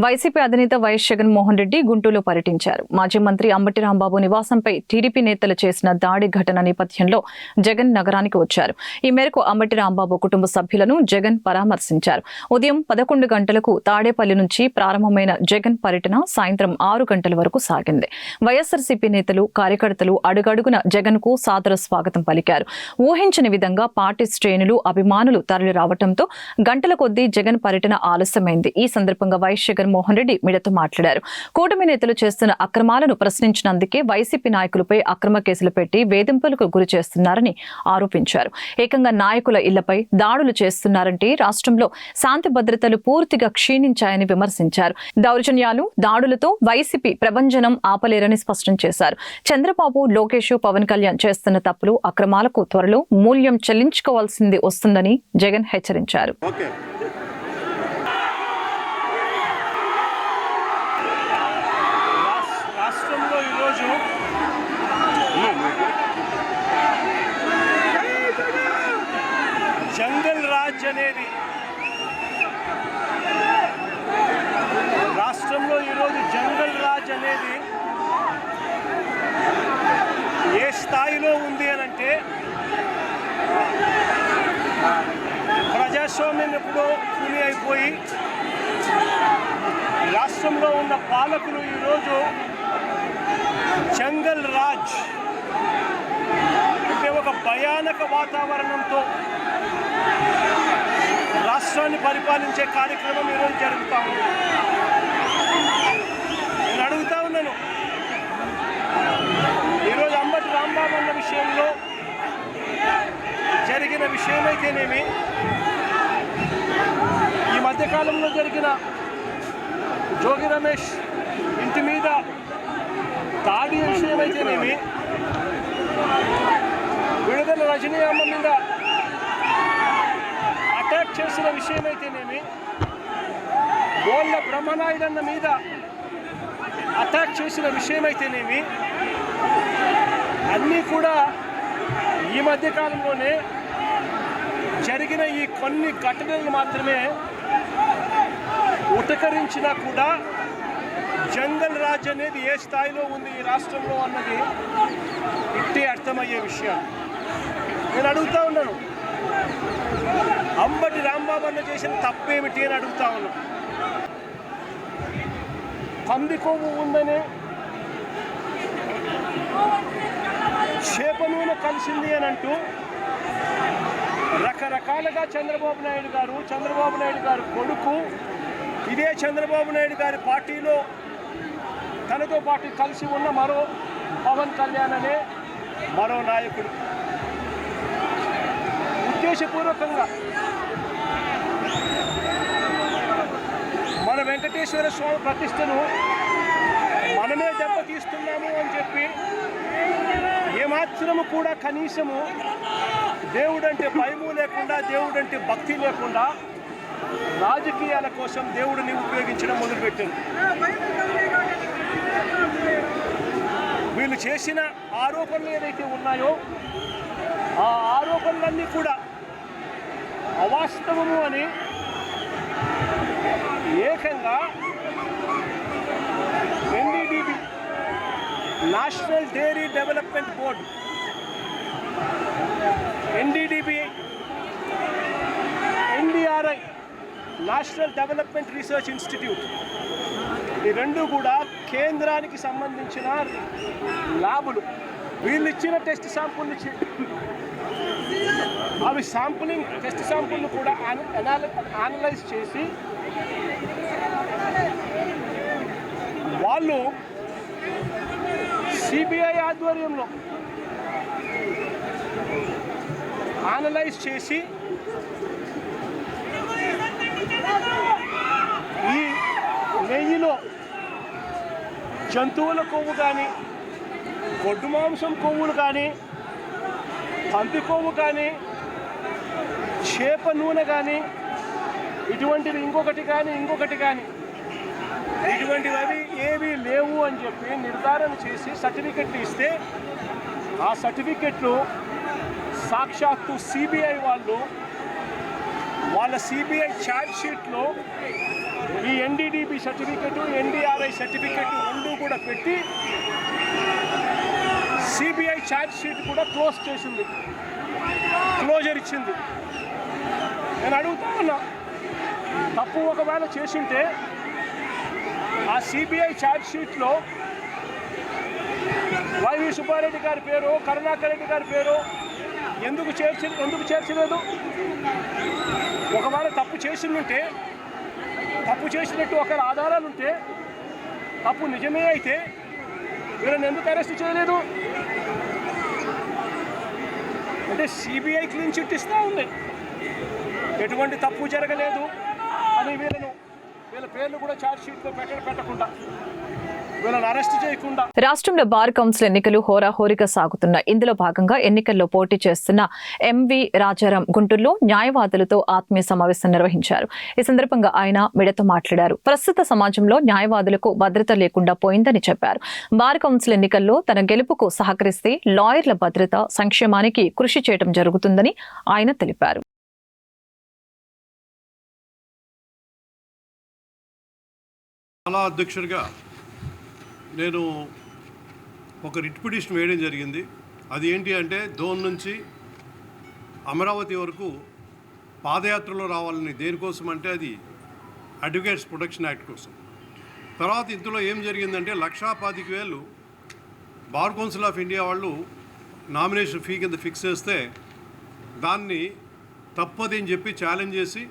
YCP అధినేత YS Jaganmohan Reddy గుంటూరులో పర్యటించారు. మాజీ మంత్రి అంబటి రాంబాబు నివాసంపై టీడీపీ నేతలు చేసిన దాడి ఘటన నేపథ్యంలో జగన్ నగరానికి వచ్చారు. ఈ మేరకు అంబటి రాంబాబు కుటుంబ సభ్యులను జగన్ పరామర్శించారు. ఉదయం పదకొండు గంటలకు తాడేపల్లి నుంచి ప్రారంభమైన జగన్ పర్యటన సాయంత్రం ఆరు గంటల వరకు సాగింది. వైఎస్ఆర్సీపీ నేతలు కార్యకర్తలు అడుగడుగున జగన్కు సాదర స్వాగతం పలికారు. ఊహించని విధంగా పార్టీ శ్రేణులు అభిమానులు తరలి రావడంతో గంటల కొద్దీ జగన్ పర్యటన ఆలస్యమైంది. ఈ సందర్భంగా వైఎస్ జగన్మోహన్ రెడ్డి మీడియాతో మాట్లాడారు. కూటమి నేతలు చేస్తున్న అక్రమాలను ప్రశ్నించినందుకే వైసీపీ నాయకులపై అక్రమ కేసులు పెట్టి వేధింపులకు గురి చేస్తున్నారని ఆరోపించారు. ఏకంగా నాయకుల ఇళ్ళపై దాడులు చేస్తున్నారంటే రాష్ట్రంలో శాంతి భద్రతలు పూర్తిగా క్షీణించాయని విమర్శించారు. దౌర్జన్యాలు దాడులతో వైసీపీ ప్రభంజనం ఆపలేరని స్పష్టం చేశారు. చంద్రబాబు లోకేష్ పవన్ కళ్యాణ్ చేస్తున్న తప్పులు అక్రమాలకు త్వరలో మూల్యం చెల్లించుకోవాల్సింది వస్తుందని జగన్ హెచ్చరించారు ఓకే రాస్- రాష్ట్రంలో ఈరోజు జంగల్ రాజ్ అనేది రాష్ట్రంలో ఈరోజు జంగల్ రాజ్ అనేది ఏ స్థాయిలో ఉంది అని అంటే ప్రజాస్వామ్యం ఎప్పుడో కూలి అయిపోయి రాష్ట్రంలో ఉన్న పాలకులు ఈరోజు జంగల్ రాజ్ అంటే ఒక భయానక వాతావరణంతో రాష్ట్రాన్ని పరిపాలించే కార్యక్రమం ఈరోజు జరుగుతూ ఉంది. నేను అడుగుతా ఉన్నాను. ఈరోజు అంబటి రాంబాబు అన్న విషయంలో జరిగిన విషయమైతేనేమి? ఈ మధ్యకాలంలో జరిగిన జోగి రమేష్ ఇంటి మీద దాడి విషయమైతేనేమి? విడుదల రజనీ అమ్మ మీద చేసిన విషయమైతేనేమి? గోళ్ళ బ్రహ్మనాయుడన్న మీద అటాక్ చేసిన విషయమైతేనేమి? అన్నీ కూడా ఈ మధ్య కాలంలోనే జరిగిన ఈ కొన్ని ఘటనలు మాత్రమే ఉటకరించినా కూడా జంగల్ రాజ్ అనేది ఏ స్థాయిలో ఉంది ఈ రాష్ట్రంలో అన్నది ఇట్టే అర్థమయ్యే విషయం. నేను అడుగుతా ఉన్నాను. అంబటి రాంబాబు అన్న చేసిన తప్పేమిటి అని అడుగుతా ఉన్నాం. పంది కొవ్వు ఉందని చేప నూనె కలిసింది అని అంటూ రకరకాలుగా చంద్రబాబు నాయుడు గారు చంద్రబాబు నాయుడు గారు కొడుకు ఇదే చంద్రబాబు నాయుడు గారి పార్టీలో తనతో పాటు కలిసి ఉన్న మరో పవన్ కళ్యాణ్ అనే మరో నాయకుడు. ఉద్దేశపూర్వకంగా మన వెంకటేశ్వర స్వామి ప్రతిష్టను మనమే దెబ్బతీస్తున్నాము అని చెప్పి ఏమాత్రము కూడా కనీసము దేవుడంటే భయము లేకుండా దేవుడంటే భక్తి లేకుండా రాజకీయాల కోసం దేవుడిని ఉపయోగించడం మొదలుపెట్టింది. వీళ్ళు చేసిన ఆరోపణలు ఏదైతే ఉన్నాయో ఆ ఆరోపణలన్నీ కూడా అవాస్తవము అని ఏకంగా NDDB national dairy development board NDDB NDRI national development research institute ఈ రెండు కూడా కేంద్రానికి సంబంధించిన ల్యాబులు. వీళ్ళు ఇచ్చిన టెస్ట్ శాంపుల్ని అవి శాంపులింగ్ టెస్ట్ శాంపుల్ను కూడా అనలైజ్ చేసి వాళ్ళు సిబిఐ ఆధ్వర్యంలో అనలైజ్ చేసి ఈ నెయ్యిలో జంతువుల కొవ్వు కానీ గొడ్డు మాంసం కొవ్వులు కానీ పంది కొవ్వు కానీ చేప నూనె కానీ ఇటువంటిది ఇంకొకటి కానీ ఇంకొకటి కానీ ఇటువంటివి అవి ఏవి లేవు అని చెప్పి నిర్ధారణ చేసి సర్టిఫికెట్లు ఇస్తే ఆ సర్టిఫికెట్లు సాక్షాత్తు సిబిఐ వాళ్ళు వాళ్ళ సిబిఐ ఛార్జ్షీట్లో ఈ ఎన్డీడీబీ సర్టిఫికెట్ ఎన్డీఆర్ఐ సర్టిఫికెట్ రెండు కూడా పెట్టి సిబిఐ ఛార్జ్షీట్ కూడా క్లోజ్ చేసింది. క్లోజర్ ఇచ్చింది. నేను అడుగుతా ఉన్నా. తప్పు ఒకవేళ చేసింటే ఆ సిబిఐ ఛార్జ్ షీట్లో వైవి సుబ్బారెడ్డి గారి పేరు కరుణాకర్ రెడ్డి గారి పేరు ఎందుకు చేర్చి ఎందుకు చేర్చలేదు? ఒకవేళ తప్పు చేసిందంటే తప్పు చేసినట్టు ఒకరి ఆధారాలు ఉంటే తప్పు నిజమే అయితే వీళ్ళని ఎందుకు అరెస్ట్ చేయలేదు? అంటే సిబిఐ క్లీన్ చిట్ ఇస్తూ ఉంది. ఎటువంటి తప్పు జరగలేదు అని వీళ్ళను వీళ్ళ పేర్లు కూడా ఛార్జ్ పెట్ట పెట్టకుండా రాష్ట్రంలో బార్ కౌన్సిల్ ఎన్నికలు హోరాహోరీగా సాగుతున్నాయి ఇందులో భాగంగా ఎన్నికల్లో పోటీ చేస్తున్న ఎంవి రాజారాం గుంటూరులో న్యాయవాదులతో ఆత్మీయ సమావేశం నిర్వహించారు. ఈ సందర్భంగా ఆయన మీడియాతో మాట్లాడారు. ప్రస్తుత సమాజంలో న్యాయవాదులకు భద్రత లేకుండా పోయిందని చెప్పారు. బార్ కౌన్సిల్ ఎన్నికల్లో తన గెలుపుకు సహకరిస్తే లాయర్ల భద్రత సంక్షేమానికి కృషి చేయడం జరుగుతుందని ఆయన తెలిపారు. చాలా అధ్యక్షుడిగా నేను ఒక రిట్ పిటిషన్ వేయడం జరిగింది. అది ఏంటి అంటే దోన్ నుంచి అమరావతి వరకు పాదయాత్రలో రావాలని దేనికోసం అంటే అది అడ్వకేట్స్ ప్రొటెక్షన్ యాక్ట్ కోసం. తర్వాత ఇందులో ఏం జరిగిందంటే లక్షా పాతిక వేలు బార్ కౌన్సిల్ ఆఫ్ ఇండియా వాళ్ళు నామినేషన్ ఫీ కింద ఫిక్స్ చేస్తే దాన్ని తప్పదని చెప్పి ఛాలెంజ్ చేసి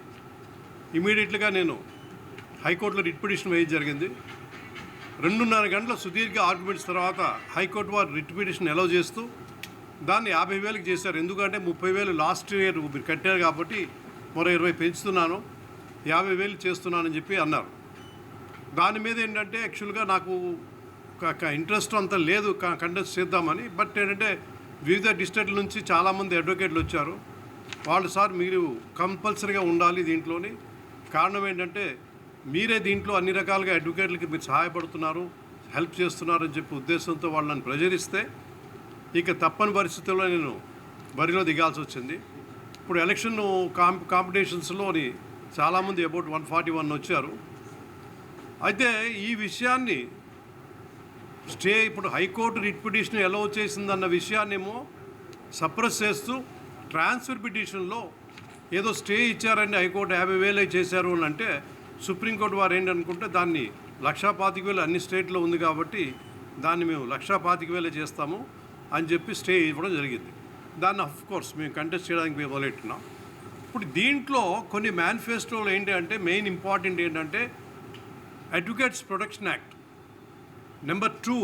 ఇమీడియట్గా నేను హైకోర్టులో రిట్ పిటిషన్ వేయడం జరిగింది. రెండున్నర గంటల సుదీర్ఘ ఆర్గ్యుమెంట్స్ తర్వాత హైకోర్టు వారు రిట్ పిటిషన్ ఎలవ్ చేస్తూ దాన్ని యాభై వేలకు చేశారు. ఎందుకంటే ముప్పై వేలు లాస్ట్ ఇయర్ మీరు కట్టారు కాబట్టి మరో ఇరవై పెంచుతున్నాను. యాభై వేలు చేస్తున్నానని చెప్పి అన్నారు. దాని మీద ఏంటంటే యాక్చువల్గా నాకు ఇంట్రెస్ట్ అంత లేదు. కండక్ట్ చేద్దామని. బట్ ఏంటంటే వివిధ డిస్ట్రిక్ట్ల నుంచి చాలామంది అడ్వకేట్లు వచ్చారు. వాళ్ళు సార్ మీరు కంపల్సరీగా ఉండాలి దీంట్లోని. కారణం ఏంటంటే మీరే దీంట్లో అన్ని రకాలుగా అడ్వకేట్లకి మీరు సహాయపడుతున్నారు హెల్ప్ చేస్తున్నారని చెప్పి ఉద్దేశంతో వాళ్ళని ప్రజరిస్తే ఇక తప్పని పరిస్థితుల్లో నేను బరిలో దిగాల్సి వచ్చింది. ఇప్పుడు ఎలక్షన్ కాంప్ కాంపిటీషన్స్లోని చాలామంది అబౌట్ వన్ ఫార్టీ వన్ వచ్చారు. అయితే ఈ విషయాన్ని స్టే ఇప్పుడు హైకోర్టు రిట్ పిటిషన్ ఎలా చేసిందన్న విషయాన్నేమో సప్రెస్ చేస్తూ ట్రాన్స్ఫర్ పిటిషన్లో ఏదో స్టే ఇచ్చారండి హైకోర్టు యాభై వేలే చేశారు అని అంటే సుప్రీంకోర్టు వారు ఏంటనుకుంటే దాన్ని లక్షా పాతిక వేలు అన్ని స్టేట్లో ఉంది కాబట్టి దాన్ని మేము లక్షా పాతిక వేలే చేస్తాము అని చెప్పి స్టే ఇవ్వడం జరిగింది. దాన్ని అఫ్ కోర్స్ మేము కంటెస్ట్ చేయడానికి మేము మొదలెట్టున్నాం ఇప్పుడు దీంట్లో కొన్ని మేనిఫెస్టోలు ఏంటి అంటే మెయిన్ ఇంపార్టెంట్ ఏంటంటే advocates protection act number two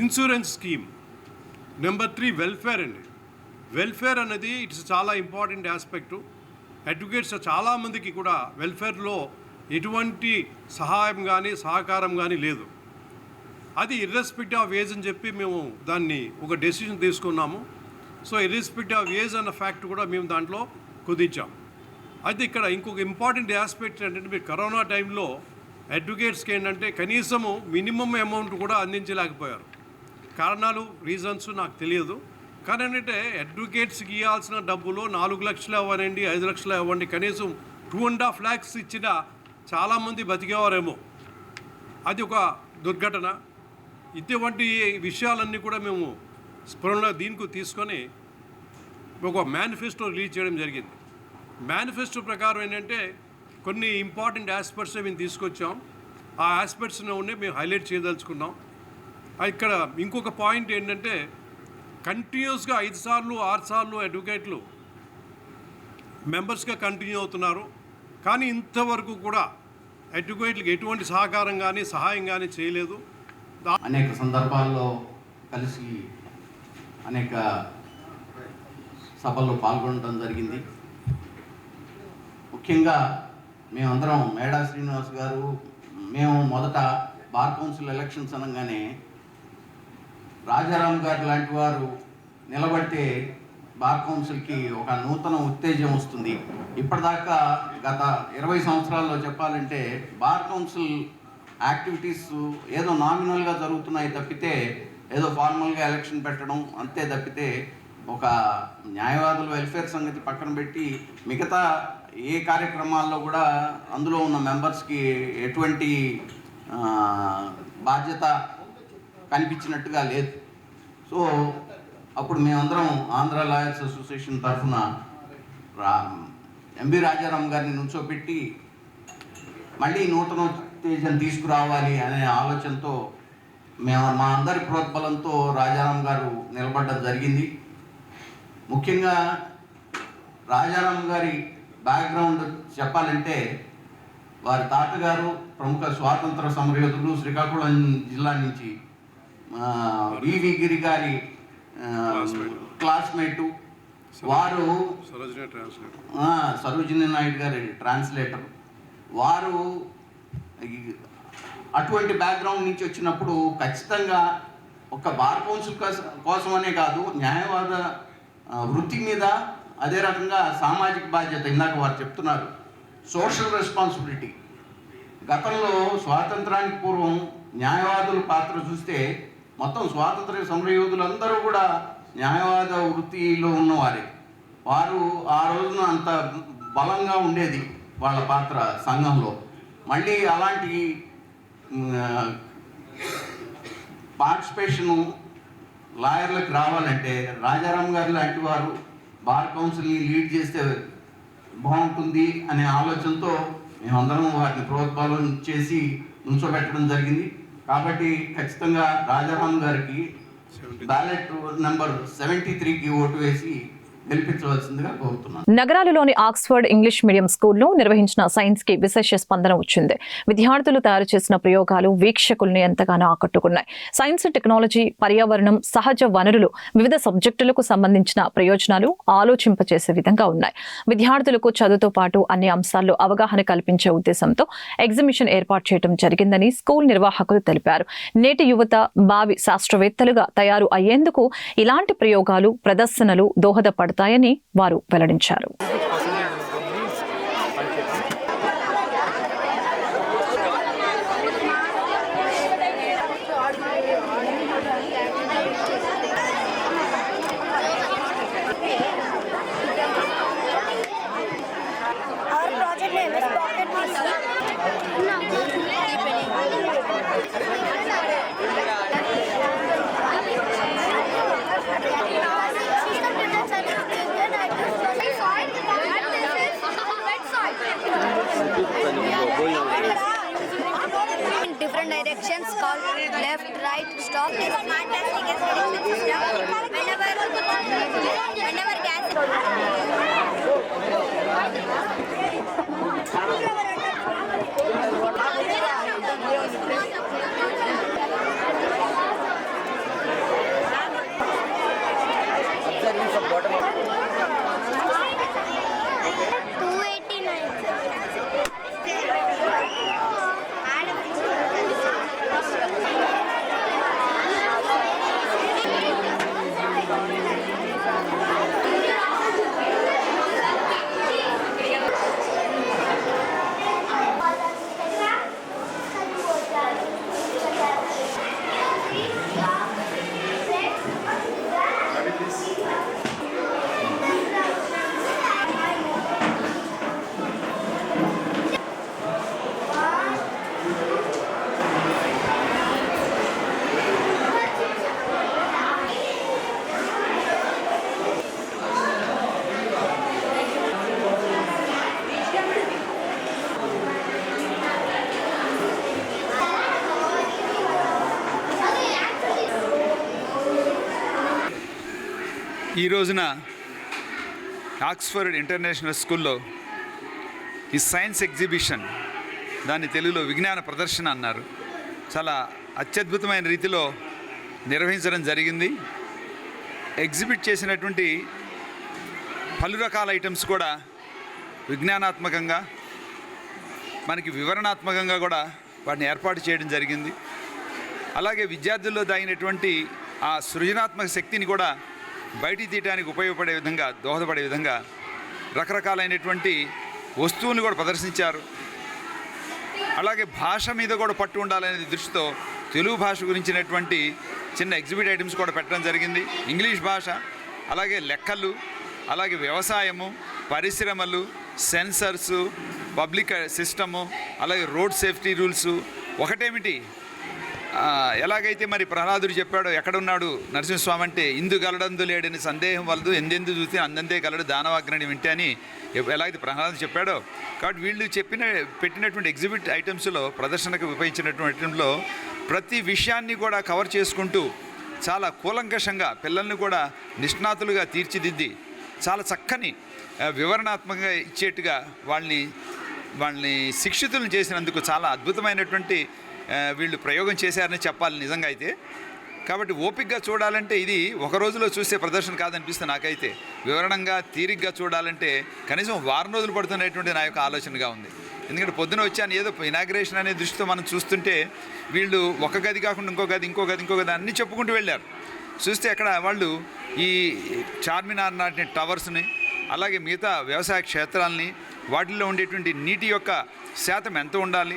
insurance scheme number three welfare అండి. వెల్ఫేర్ అనేది ఇట్స్ చాలా ఇంపార్టెంట్ ఆస్పెక్టు అడ్వకేట్స్ చాలామందికి కూడా వెల్ఫేర్లో ఎటువంటి సహాయం కానీ సహకారం కానీ లేదు. అది ఇర్రెస్పెక్ట్ ఆఫ్ ఏజ్ అని చెప్పి మేము దాన్ని ఒక డెసిషన్ తీసుకున్నాము. సో ఇర్రెస్పెక్ట్ ఆఫ్ ఏజ్ అన్న ఫ్యాక్ట్ కూడా మేము దాంట్లో కుదించాం. అయితే ఇక్కడ ఇంకొక ఇంపార్టెంట్ ఆస్పెక్ట్ ఏంటంటే మీరు కరోనా టైంలో అడ్వకేట్స్కి ఏంటంటే కనీసము మినిమం అమౌంట్ కూడా అందించలేకపోయారు. కారణాలు రీజన్స్ నాకు తెలియదు. కానీ ఏంటంటే అడ్వకేట్స్కి ఇవ్వాల్సిన డబ్బులు నాలుగు లక్షలు ఇవ్వనండి ఐదు లక్షలు ఇవ్వండి. కనీసం టూ అండ్ హాఫ్ ల్యాక్స్ ఇచ్చిన చాలామంది బతికేవారేమో. అది ఒక దుర్ఘటన. ఇటువంటి విషయాలన్నీ కూడా మేము స్ఫురణలో దీనికి తీసుకొని ఒక మేనిఫెస్టో రిలీజ్ చేయడం జరిగింది. మేనిఫెస్టో ప్రకారం ఏంటంటే కొన్ని ఇంపార్టెంట్ ఆస్పెక్ట్స్ మేము తీసుకొచ్చాం. ఆ ఆస్పెక్ట్స్ ఉండి మేము హైలైట్ చేయదలుచుకున్నాం. ఇక్కడ ఇంకొక పాయింట్ ఏంటంటే కంటిన్యూస్గా ఐదు సార్లు ఆరు సార్లు అడ్వకేట్లు మెంబర్స్గా కంటిన్యూ అవుతున్నారు. కానీ ఇంతవరకు కూడా అడ్వకేట్లకు ఎటువంటి సహకారం కానీ సహాయం కానీ చేయలేదు. అనేక సందర్భాల్లో కలిసి అనేక సభల్లో పాల్గొనడం జరిగింది. ముఖ్యంగా మేమందరం మేడా శ్రీనివాస్ గారు మేము మొదట బార్ కౌన్సిల్ ఎలక్షన్స్ అనగానే రాజారాం గారు లాంటి వారు నిలబట్టే బార్ కౌన్సిల్కి ఒక నూతన ఉత్తేజం వస్తుంది. ఇప్పటిదాకా గత ఇరవై సంవత్సరాల్లో చెప్పాలంటే బార్ కౌన్సిల్ యాక్టివిటీస్ ఏదో నామినల్గా జరుగుతున్నాయి తప్పితే ఏదో ఫార్మల్గా ఎలక్షన్ పెట్టడం అంతే తప్పితే ఒక న్యాయవాదుల వెల్ఫేర్ సంగతి పక్కన పెట్టి మిగతా ఏ కార్యక్రమాల్లో కూడా అందులో ఉన్న మెంబర్స్కి ఎటువంటి బాధ్యత కనిపించినట్టుగా లేదు. సో అప్పుడు మేమందరం ఆంధ్ర లాయర్స్ అసోసియేషన్ తరఫున రా ఎంబి రాజారాం గారిని నుంచోబెట్టి మళ్ళీ నూతన ఉత్తేజం తీసుకురావాలి అనే ఆలోచనతో మేము మా అందరి ప్రోత్బలంతో రాజారాం గారు నిలబడడం జరిగింది. ముఖ్యంగా రాజారాం గారి బ్యాక్గ్రౌండ్ చెప్పాలంటే వారి తాతగారు ప్రముఖ స్వాతంత్ర సమరయోధులు శ్రీకాకుళం జిల్లా నుంచి వివి గిరి గారి క్లాస్మేటు వారు సరోజినీ నాయుడు గారి ట్రాన్స్లేటర్ వారు అటువంటి బ్యాక్గ్రౌండ్ నుంచి వచ్చినప్పుడు ఖచ్చితంగా ఒక బార్ కౌన్సిల్ కోస- కోసమనే కాదు న్యాయవాద వృత్తి మీద అదే రకంగా సామాజిక బాధ్యత ఇందాక వారు చెప్తున్నారు. సోషల్ రెస్పాన్సిబిలిటీ గతంలో స్వాతంత్రానికి పూర్వం న్యాయవాదుల పాత్ర చూస్తే మొత్తం స్వాతంత్ర సమరయోధులందరూ కూడా న్యాయవాద వృత్తిలో ఉన్నవారే. వారు ఆ రోజున అంత బలంగా ఉండేది వాళ్ళ పాత్ర సంఘంలో. మళ్ళీ అలాంటి పార్టిసిపేషను లాయర్లకు రావాలంటే రాజారాం గారు లాంటి వారు బార్ కౌన్సిల్ని లీడ్ చేస్తే బాగుంటుంది అనే ఆలోచనతో మేమందరం వారిని ప్రోత్సాహం చేసి నుంచోబెట్టడం జరిగింది. కాబట్టి ఖచ్చితంగా రాజారాం గారికి బ్యాలెట్ నెంబర్ సెవెంటీ త్రీకి ఓటు వేసి కోరుతున్నాను. నగరాలలోని ఆక్స్ఫర్డ్ ఇంగ్లీష్ మీడియం స్కూల్లో నిర్వహించిన సైన్స్కి విశేష స్పందన వచ్చింది. విద్యార్థులు తయారు చేసిన ప్రయోగాలు వీక్షకుల్ని ఎంతగానో ఆకట్టుకున్నాయి. సైన్స్ టెక్నాలజీ పర్యావరణం సహజ వనరులు వివిధ సబ్జెక్టులకు సంబంధించిన ప్రయోజనాలు ఆలోచింపచేసే విధంగా ఉన్నాయి. విద్యార్థులకు చదువుతో పాటు అన్ని అంశాల్లో అవగాహన కల్పించే ఉద్దేశంతో ఎగ్జిబిషన్ ఏర్పాటు చేయడం జరిగిందని స్కూల్ నిర్వాహకులు తెలిపారు. నేటి యువత భావి శాస్త్రవేత్తలుగా తయారు అయ్యేందుకు ఇలాంటి ప్రయోగాలు ప్రదర్శనలు దోహదపడతాయని వారు వెల్లడించారు. ఈ రోజున ఆక్స్ఫర్డ్ ఇంటర్నేషనల్ స్కూల్లో ఈ సైన్స్ ఎగ్జిబిషన్ దాన్ని తెలుగులో విజ్ఞాన ప్రదర్శన అన్నారు. చాలా అత్యద్భుతమైన రీతిలో నిర్వహించడం జరిగింది. ఎగ్జిబిట్ చేసినటువంటి పలు రకాల ఐటమ్స్ కూడా విజ్ఞానాత్మకంగా మనకి వివరణాత్మకంగా కూడా వాటిని ఏర్పాటు చేయడం జరిగింది. అలాగే విద్యార్థుల్లో దాగినటువంటి ఆ సృజనాత్మక శక్తిని కూడా బయటికి తీయడానికి ఉపయోగపడే విధంగా దోహదపడే విధంగా రకరకాలైనటువంటి వస్తువుని కూడా ప్రదర్శించారు. అలాగే భాష మీద కూడా పట్టు ఉండాలనే దృష్టితో తెలుగు భాష గురించినటువంటి చిన్న ఎగ్జిబిట్ ఐటమ్స్ కూడా పెట్టడం జరిగింది. ఇంగ్లీష్ భాష అలాగే లెక్కలు అలాగే వ్యవసాయము పరిశ్రమలు సెన్సర్సు పబ్లిక్ సిస్టము అలాగే రోడ్ సేఫ్టీ రూల్స్. ఒకటేమిటి? ఎలాగైతే మరి ప్రహ్లాదుడు చెప్పాడో ఎక్కడున్నాడు నరసింహస్వామి అంటే ఇందు గలడందు లేడని సందేహం వలదు ఎందెందు చూస్తే అందంతే గలడు దానవాగ్రని వింటే అని ఎలాగైతే ప్రహ్లాదు చెప్పాడో కాబట్టి వీళ్ళు చెప్పిన పెట్టినటువంటి ఎగ్జిబిట్ ఐటమ్స్లో ప్రదర్శనకు ఉపయోగించినటువంటిలో ప్రతి విషయాన్ని కూడా కవర్ చేసుకుంటూ చాలా కూలంకషంగా పిల్లల్ని కూడా నిష్ణాతులుగా తీర్చిదిద్ది చాలా చక్కని వివరణాత్మకంగా ఇచ్చేట్టుగా వాళ్ళని వాళ్ళని శిక్షితులను చేసినందుకు చాలా అద్భుతమైనటువంటి వీళ్ళు ప్రయోగం చేశారని చెప్పాలి నిజంగా అయితే. కాబట్టి ఓపికగా చూడాలంటే ఇది ఒక రోజులో చూసే ప్రదర్శన కాదనిపిస్తే నాకైతే. వివరణంగా తీరిగ్గా చూడాలంటే కనీసం వారం రోజులు పడుతున్నటువంటి నా యొక్క ఆలోచనగా ఉంది. ఎందుకంటే పొద్దున వచ్చాను ఏదో ఇనాగ్రేషన్ అనే దృష్టితో మనం చూస్తుంటే వీళ్ళు ఒక గది కాకుండా ఇంకో గది ఇంకో గది ఇంకో గది అన్నీ చెప్పుకుంటూ వెళ్ళారు. చూస్తే అక్కడ వాళ్ళు ఈ చార్మినార్ నాటిన టవర్స్ని అలాగే మిగతా వ్యవసాయ క్షేత్రాలని వాటిల్లో ఉండేటువంటి నీటి యొక్క శాతం ఎంత ఉండాలి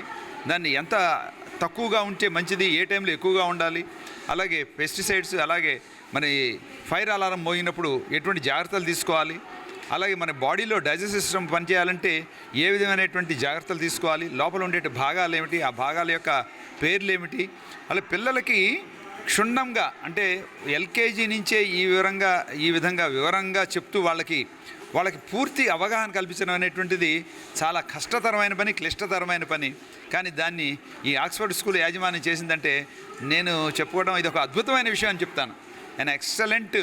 దాన్ని ఎంత తక్కువగా ఉంటే మంచిది ఏ టైంలో ఎక్కువగా ఉండాలి. అలాగే పెస్టిసైడ్స్ అలాగే మన ఫైర్ అలారం మోగినప్పుడు ఎటువంటి జాగ్రత్తలు తీసుకోవాలి. అలాగే మన బాడీలో డైజెస్ట్ సిస్టమ్ పనిచేయాలంటే ఏ విధమైనటువంటి జాగ్రత్తలు తీసుకోవాలి లోపల ఉండే భాగాలు ఏమిటి ఆ భాగాల యొక్క పేర్లు ఏమిటి. అలా పిల్లలకి క్షుణ్ణంగా అంటే ఎల్కేజీ నుంచే ఈ వివరంగా ఈ విధంగా వివరంగా చెప్తూ వాళ్ళకి వాళ్ళకి పూర్తి అవగాహన కల్పించడం అనేటువంటిది చాలా కష్టతరమైన పని క్లిష్టతరమైన పని. కానీ దాన్ని ఈ ఆక్స్ఫర్డ్ స్కూల్ యాజమాన్యం చేసిందంటే నేను చెప్పుకోవడం ఇది ఒక అద్భుతమైన విషయం అని చెప్తాను. An excellent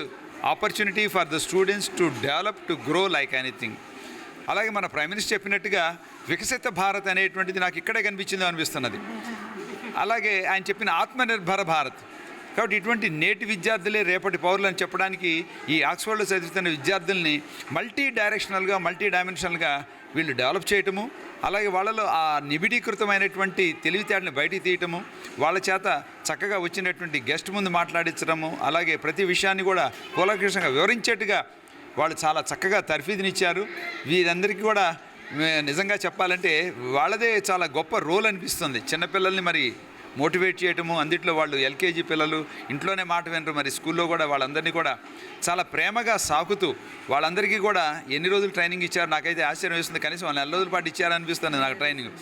opportunity for the students to develop to grow like anything అలాగే మన ప్రైమ్ మినిస్టర్ చెప్పినట్టుగా వికసిత భారత్ అనేటువంటిది నాకు ఇక్కడే కనిపించిందో అనిపిస్తున్నది. అలాగే ఆయన చెప్పిన ఆత్మనిర్భర భారత్. కాబట్టి ఇటువంటి నేటి విద్యార్థులే రేపటి పౌరులు అని చెప్పడానికి ఈ ఆక్స్ఫర్డ్లో చదువుతున్న విద్యార్థుల్ని మల్టీ డైరెక్షనల్గా మల్టీ డైమెన్షనల్గా వీళ్ళు డెవలప్ చేయటము అలాగే వాళ్ళలో ఆ నిబిడీకృతమైనటువంటి తెలివితేటని బయటికి తీయటము వాళ్ళ చేత చక్కగా వచ్చినటువంటి గెస్ట్ ముందు మాట్లాడించడము అలాగే ప్రతి విషయాన్ని కూడా కూలకృష్ణంగా వివరించేట్టుగా వాళ్ళు చాలా చక్కగా తర్ఫీదునిచ్చారు. వీరందరికీ కూడా నిజంగా చెప్పాలంటే వాళ్ళదే చాలా గొప్ప రోల్ అనిపిస్తుంది. చిన్నపిల్లల్ని మరి మోటివేట్ చేయటము అందుట్లో వాళ్ళు ఎల్కేజీ పిల్లలు ఇంట్లోనే మాట వినరు. మరి స్కూల్లో కూడా వాళ్ళందరినీ కూడా చాలా ప్రేమగా సాకుతూ వాళ్ళందరికీ కూడా ఎన్ని రోజులు ట్రైనింగ్ ఇచ్చారు? నాకైతే ఆశ్చర్యం వేస్తుంది. కనీసం వాళ్ళు నెల రోజుల పాటు ఇచ్చారనిపిస్తుంది నాకు ట్రైనింగ్.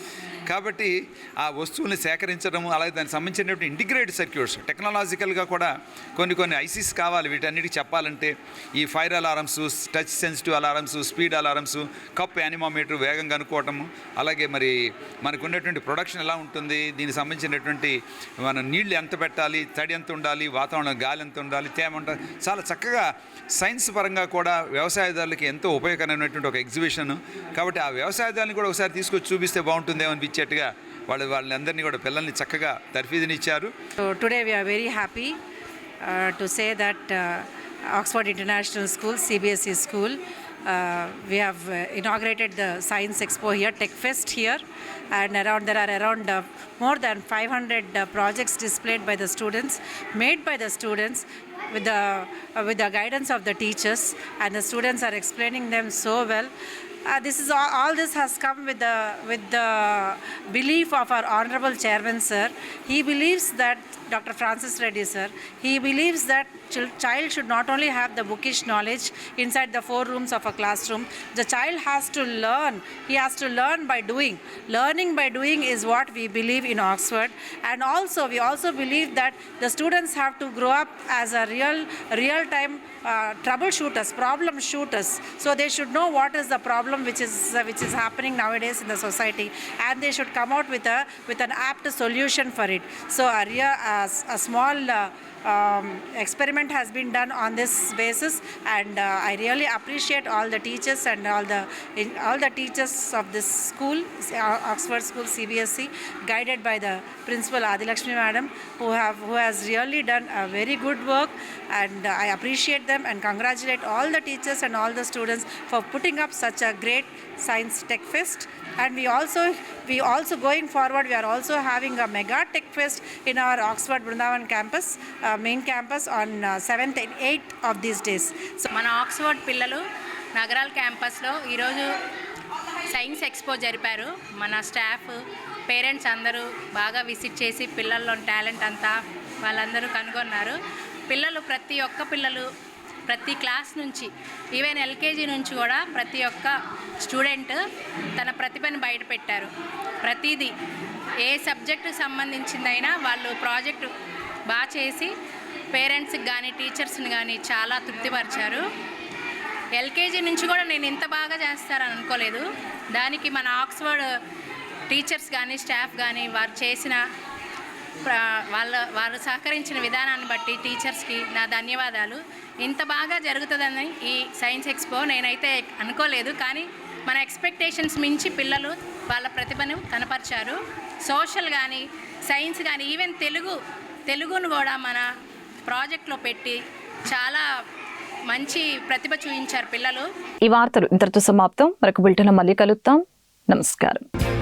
కాబట్టి ఆ వస్తువుల్ని సేకరించడము అలాగే దానికి సంబంధించినటువంటి ఇంటిగ్రేటెడ్ సర్క్యూట్స్ టెక్నాలజికల్గా కూడా కొన్ని కొన్ని ఐసీస్ కావాలి వీటన్నిటికి చెప్పాలంటే ఈ fire alarms touch sensitive alarms speed alarms cup anemometer వేగంగా అనుకోవటము అలాగే మరి మనకు ఉన్నటువంటి ప్రొడక్షన్ ఎలా ఉంటుంది దీనికి సంబంధించినటువంటి మన నీళ్ళు ఎంత పెట్టాలి తడి ఎంత ఉండాలి వాతావరణం గాలి ఎంత ఉండాలి తేమ ఉండాలి చాలా చక్కగా సైన్స్ పరంగా కూడా వ్యవసాయదారులకి ఎంతో ఉపయోగకరమైనటువంటి ఒక ఎగ్జిబిషన్ కాబట్టి ఆ వ్యవసాయదారుని కూడా ఒకసారి తీసుకొచ్చి చూపిస్తే బాగుంటుందేమో అనిపించేట్టుగా వాళ్ళు వాళ్ళందరినీ కూడా పిల్లల్ని చక్కగా తర్ఫీదునిచ్చారు So today we are very happy uh, to say that uh, Oxford International School, CBSE school, uh, we have uh, inaugurated the Science Expo here, Tech Fest here, and around there are around uh, more than 500 uh, projects displayed by the students, made by the students with the uh, with the guidance of the teachers, and the students are explaining them so well. Uh, this is all, all this has come with the with the belief of our honorable chairman sir. He believes that dr francis reddy sir he believes that chil- child should not only have the bookish knowledge inside the four rooms of a classroom the child has to learn he has to learn by doing. Learning by doing is what we believe in oxford. And also we also believe that the students have to grow up as a real real time uh, troubleshooters problem shooters. So they should know what is the problem which is uh, which is happening nowadays in the society. And they should come out with a with an apt solution for it. So a a, a small uh, um, experiment has been done on this basis. And uh, I really appreciate all the teachers and all the all the teachers of this school uh, Oxford School CBSE guided by the principal Adilakshmi madam who have who has really done a very good work. And I appreciate them and congratulate all the teachers and all the students for putting up such a great science tech fest and we also we also going forward we are also having a mega tech fest in our Oxford Brindavan campus uh, main campus on uh, 7th and 8th of these days so మన Oxford పిల్లలు నగరాల క్యాంపస్లో ఈరోజు science expo జరిపారు మన staff parents అందరూ బాగా visit చేసి పిల్లల్లో టాలెంట్ అంతా వాళ్ళందరూ కనుగొన్నారు పిల్లలు ప్రతి ఒక్క పిల్లలు ప్రతి క్లాస్ నుంచి ఈవెన్ ఎల్కేజీ నుంచి కూడా ప్రతి ఒక్క స్టూడెంట్ తన ప్రతిభను బయటపెట్టారు ప్రతిదీ ఏ సబ్జెక్టు సంబంధించిందైనా వాళ్ళు ప్రాజెక్టు బాగా చేసి పేరెంట్స్కి కానీ టీచర్స్ని కానీ చాలా తృప్తిపరిచారు. ఎల్కేజీ నుంచి కూడా నేను ఇంత బాగా చేస్తారని అనుకోలేదు. దానికి మన ఆక్స్ఫర్డ్ టీచర్స్ కానీ స్టాఫ్ కానీ వారు చేసిన వాళ్ళ వారు సహకరించిన విధానాన్ని బట్టి టీచర్స్కి నా ధన్యవాదాలు. ఇంత బాగా జరుగుతుందని ఈ సైన్స్ ఎక్స్పో నేనైతే అనుకోలేదు కానీ మన ఎక్స్పెక్టేషన్స్ మించి పిల్లలు వాళ్ళ ప్రతిభను కనపరిచారు. సోషల్ కానీ సైన్స్ కానీ ఈవెన్ తెలుగు తెలుగును కూడా మన ప్రాజెక్ట్లో పెట్టి చాలా మంచి ప్రతిభ చూపించారు పిల్లలు. ఈ వార్తలు ఇంతటితో సమాప్తం. మరొక బులెటిన్లో మళ్ళీ కలుద్దాం. నమస్కారం.